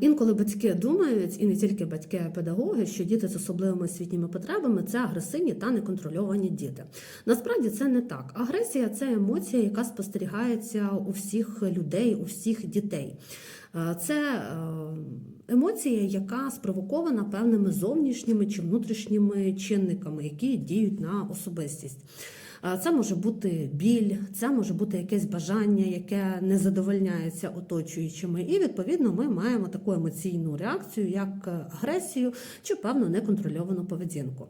Інколи батьки думають, і не тільки батьки, а педагоги, що діти з особливими освітніми потребами це агресивні та неконтрольовані діти. Насправді це не так. Агресія це емоція, яка спостерігається у всіх людей, у всіх дітей. Це е, емоція, яка спровокована певними зовнішніми чи внутрішніми чинниками, які діють на особистість. Це може бути біль, це може бути якесь бажання, яке не задовольняється оточуючими. І відповідно ми маємо таку емоційну реакцію, як е, агресію чи певну неконтрольовану поведінку.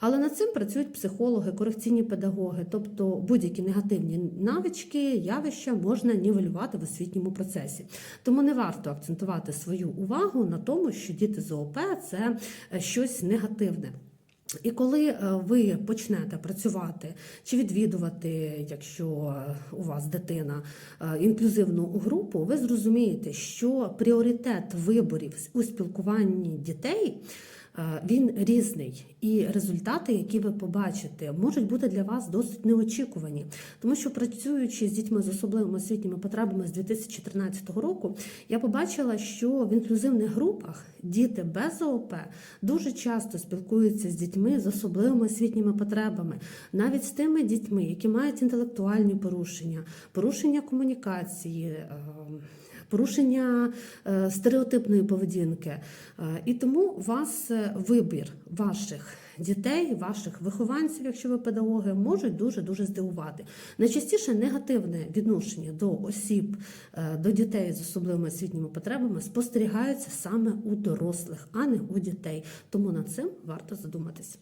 Але над цим працюють психологи, корекційні педагоги, тобто будь-які негативні навички, явища можна нівелювати в освітньому процесі. Тому не варто акцентувати свою увагу на тому, що діти з ООП – це е, щось негативне. І коли е, ви почнете працювати чи відвідувати, якщо у вас дитина е, інклюзивну групу, ви зрозумієте, що пріоритет виборів у спілкуванні дітей. е, Він різний, і результати, які ви побачите, можуть бути для вас досить неочікувані, тому що працюючи з дітьми з особливими освітніми потребами з 2014 року, я побачила, що в інклюзивних групах діти без ООП дуже часто спілкуються з дітьми з особливими освітніми потребами, навіть з тими дітьми, які мають інтелектуальні порушення, порушення комунікації. Порушення е, стереотипної поведінки, Е, і тому у вас е, вибір ваших дітей, ваших вихованців, якщо ви педагоги, можуть дуже дуже здивувати. Найчастіше негативне відношення до осіб, до дітей з особливими освітніми потребами спостерігається саме у дорослих, а не у дітей. Тому над цим варто задуматись.